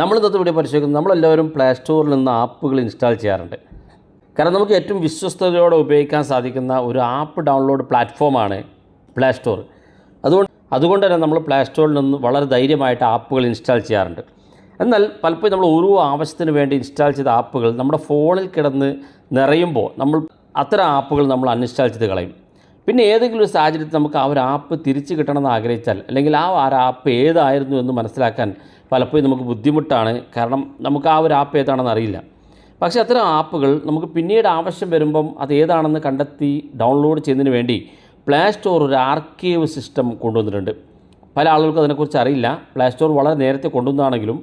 നമ്മൾ ഇന്നത്തെ വീഡിയോ പരിശോധിക്കുന്നത് നമ്മളെല്ലാവരും പ്ലേ സ്റ്റോറിൽ നിന്ന് ആപ്പുകൾ ഇൻസ്റ്റാൾ ചെയ്യാറുണ്ട്. കാരണം നമുക്ക് ഏറ്റവും വിശ്വസ്തയോടെ ഉപയോഗിക്കാൻ സാധിക്കുന്ന ഒരു ആപ്പ് ഡൗൺലോഡ് പ്ലാറ്റ്ഫോമാണ് പ്ലേ സ്റ്റോർ അതുകൊണ്ട് അതുകൊണ്ട് തന്നെ നമ്മൾ പ്ലേ സ്റ്റോറിൽ നിന്ന് വളരെ ധൈര്യമായിട്ട് ആപ്പുകൾ ഇൻസ്റ്റാൾ ചെയ്യാറുണ്ട്. എന്നാൽ പലപ്പോഴും നമ്മൾ ഓരോ ആവശ്യത്തിന് വേണ്ടി ഇൻസ്റ്റാൾ ചെയ്ത ആപ്പുകൾ നമ്മുടെ ഫോണിൽ കിടന്ന് നിറയുമ്പോൾ നമ്മൾ അത്തരം ആപ്പുകൾ നമ്മൾ അൺഇൻസ്റ്റാൾ ചെയ്ത് കളയും. പിന്നെ ഏതെങ്കിലും ഒരു സാഹചര്യത്തിൽ നമുക്ക് ആ ഒരു ആപ്പ് തിരിച്ച് കിട്ടണമെന്ന് ആഗ്രഹിച്ചാൽ അല്ലെങ്കിൽ ആ ഒരു ആപ്പ് ഏതായിരുന്നു എന്ന് മനസ്സിലാക്കാൻ പലപ്പോഴും നമുക്ക് ബുദ്ധിമുട്ടാണ്. കാരണം നമുക്ക് ആ ഒരു ആപ്പ് ഏതാണെന്ന് അറിയില്ല. പക്ഷേ അത്തരം ആപ്പുകൾ നമുക്ക് പിന്നീട് ആവശ്യം വരുമ്പം അത് ഏതാണെന്ന് കണ്ടെത്തി ഡൗൺലോഡ് ചെയ്യുന്നതിന് വേണ്ടി പ്ലേ സ്റ്റോർ ഒരു ആർക്കേവ് സിസ്റ്റം കൊണ്ടുവന്നിട്ടുണ്ട്. പല ആളുകൾക്കും അതിനെക്കുറിച്ച് അറിയില്ല. പ്ലേ സ്റ്റോർ വളരെ നേരത്തെ കൊണ്ടുവന്നതാണെങ്കിലും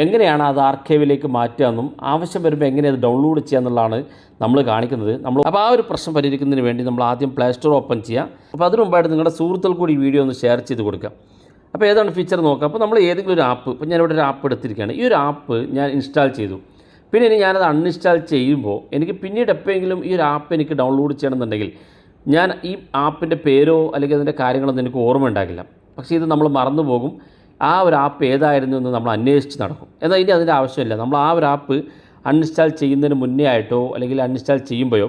എങ്ങനെയാണ് അത് ആർക്കൈവിലേക്ക് മാറ്റുക എന്നും ആവശ്യം വരുമ്പോൾ എങ്ങനെ അത് ഡൗൺലോഡ് ചെയ്യുക എന്നുള്ളതാണ് നമ്മൾ കാണിക്കുന്നത്. നമ്മൾ അപ്പോൾ ആ ഒരു പ്രശ്നം പരിഹരിക്കുന്നതിന് വേണ്ടി നമ്മൾ ആദ്യം പ്ലേ സ്റ്റോർ ഓപ്പൺ ചെയ്യുക അപ്പോൾ അതിനു മുമ്പായിട്ട് നിങ്ങളുടെ സുഹൃത്തുക്കൾ കൂടി വീഡിയോ ഒന്ന് ഷെയർ ചെയ്ത് കൊടുക്കുക. അപ്പോൾ ഏതാണ് ഫീച്ചർ നോക്കുക അപ്പോൾ നമ്മൾ ഏതെങ്കിലും ഒരു ആപ്പ് ഇപ്പോൾ ഞാനിവിടെ ഒരു ആപ്പ് എടുത്തിരിക്കുകയാണ്. ഈ ഒരു ആപ്പ് ഞാൻ ഇൻസ്റ്റാൾ ചെയ്തു. പിന്നെ ഇനി ഞാനത് അൺഇൻസ്റ്റാൾ ചെയ്യുമ്പോൾ എനിക്ക് പിന്നീട് എപ്പോഴെങ്കിലും ഈ ഒരു ആപ്പ് എനിക്ക് ഡൗൺലോഡ് ചെയ്യണമെന്നുണ്ടെങ്കിൽ ഞാൻ ഈ ആപ്പിന്റെ പേരോ അല്ലെങ്കിൽ അതിന്റെ കാര്യങ്ങളൊന്നും എനിക്ക് ഓർമ്മ ഉണ്ടാകില്ല. പക്ഷേ ഇത് നമ്മൾ മറന്നു പോകും ആ ഒരു ആപ്പ് ഏതായിരുന്നു എന്ന് നമ്മൾ അന്വേഷിച്ച് നടക്കും. എന്നാൽ ഇനി അതിന്റെ ആവശ്യമില്ല. നമ്മൾ ആ ഒരു ആപ്പ് അൺഇൻസ്റ്റാൾ ചെയ്യുന്നതിന് മുന്നേ ആയിട്ടോ അല്ലെങ്കിൽ അൺഇൻസ്റ്റാൾ ചെയ്യുമ്പോഴോ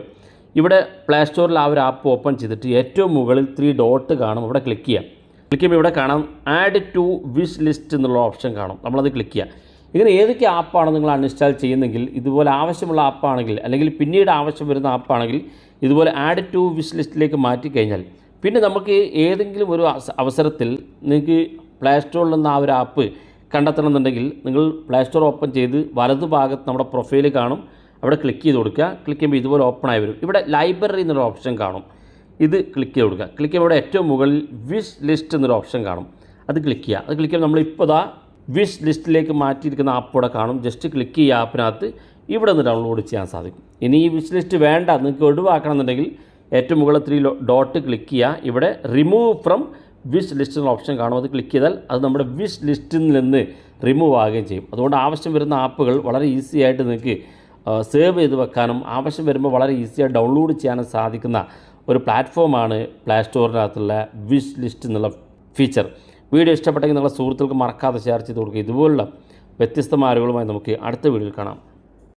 ഇവിടെ പ്ലേ സ്റ്റോറിൽ ആ ഒരു ആപ്പ് ഓപ്പൺ ചെയ്തിട്ട് ഏറ്റവും മുകളിൽ ത്രീ ഡോട്ട് കാണും. ഇവിടെ ക്ലിക്ക് ചെയ്യാം. ക്ലിക്ക് ചെയ്യുമ്പോൾ ഇവിടെ കാണാം ആഡ് ടു വിഷ് ലിസ്റ്റ് എന്നുള്ള ഓപ്ഷൻ കാണും. നമ്മളത് ക്ലിക്ക് ചെയ്യുക ഇങ്ങനെ ഏതൊക്കെ ആപ്പാണ് നിങ്ങൾ അൺഇൻസ്റ്റാൾ ചെയ്യുന്നെങ്കിൽ ഇതുപോലെ ആവശ്യമുള്ള ആപ്പാണെങ്കിൽ അല്ലെങ്കിൽ പിന്നീട് ആവശ്യം വരുന്ന ആപ്പാണെങ്കിൽ ഇതുപോലെ ആഡ് ടു വിഷ് ലിസ്റ്റിലേക്ക് മാറ്റിക്കഴിഞ്ഞാൽ പിന്നെ നമുക്ക് ഏതെങ്കിലും ഒരു അവസരത്തിൽ നിങ്ങൾക്ക് പ്ലേ സ്റ്റോറിൽ നിന്ന് ആ ഒരു ആപ്പ് കണ്ടെത്തണമെന്നുണ്ടെങ്കിൽ നിങ്ങൾ പ്ലേ സ്റ്റോർ ഓപ്പൺ ചെയ്ത് വലതു ഭാഗത്ത് നമ്മുടെ പ്രൊഫൈൽ കാണും. അവിടെ ക്ലിക്ക് ചെയ്ത് കൊടുക്കുക. ക്ലിക്ക് ചെയ്യുമ്പോൾ ഇതുപോലെ ഓപ്പൺ ആയി വരും. ഇവിടെ ലൈബ്രറി എന്നൊരു ഓപ്ഷൻ കാണും. ഇത് ക്ലിക്ക് ചെയ്ത് കൊടുക്കുക. ക്ലിക്ക് ചെയ്യുമ്പോൾ ഏറ്റവും മുകളിൽ വിഷ് ലിസ്റ്റ് എന്നൊരു ഓപ്ഷൻ കാണും. അത് ക്ലിക്ക് ചെയ്യുക. അത് ക്ലിക്ക് ചെയ്യുമ്പോൾ നമ്മളിപ്പോൾ ദാ വിഷ് ലിസ്റ്റിലേക്ക് മാറ്റിയിരിക്കുന്ന ആപ്പ് ഇവിടെ കാണും. ജസ്റ്റ് ക്ലിക്ക് ചെയ്യുക ആപ്പിനകത്ത് ഇവിടെ നിന്ന് ഡൗൺലോഡ് ചെയ്യാൻ സാധിക്കും. ഇനി ഈ വിഷ് ലിസ്റ്റ് വേണ്ട. നിങ്ങൾക്ക് ഒഴിവാക്കണം എന്നുണ്ടെങ്കിൽ ഏറ്റവും മുകളിൽ ഡോട്ട് ക്ലിക്ക് ചെയ്യുക ഇവിടെ റിമൂവ് ഫ്രം വിഷ് ലിസ്റ്റ് എന്ന ഓപ്ഷൻ കാണും. അത് ക്ലിക്ക് ചെയ്താൽ അത് നമ്മുടെ വിഷ് ലിസ്റ്റിൽ നിന്ന് റിമൂവ് ആകുകയും ചെയ്യും. അതുകൊണ്ട് ആവശ്യം വരുന്ന ആപ്പുകൾ വളരെ ഈസി ആയിട്ട് നിങ്ങൾക്ക് സേവ് ചെയ്ത് വെക്കാനും ആവശ്യം വരുമ്പോൾ വളരെ ഈസിയായി ഡൗൺലോഡ് ചെയ്യാനും സാധിക്കുന്ന ഒരു പ്ലാറ്റ്ഫോമാണ് പ്ലേ സ്റ്റോറിനകത്തുള്ള വിഷ് ലിസ്റ്റ് എന്നുള്ള ഫീച്ചർ വീഡിയോ ഇഷ്ടപ്പെട്ടെങ്കിൽ നിങ്ങളുടെ സുഹൃത്തുക്കൾക്ക് മറക്കാതെ ഷെയർ ചെയ്ത് കൊടുക്കുക. ഇതുപോലുള്ള വ്യത്യസ്തമായ അറിവുകളുമായി നമുക്ക് അടുത്ത വീഡിയോയിൽ കാണാം.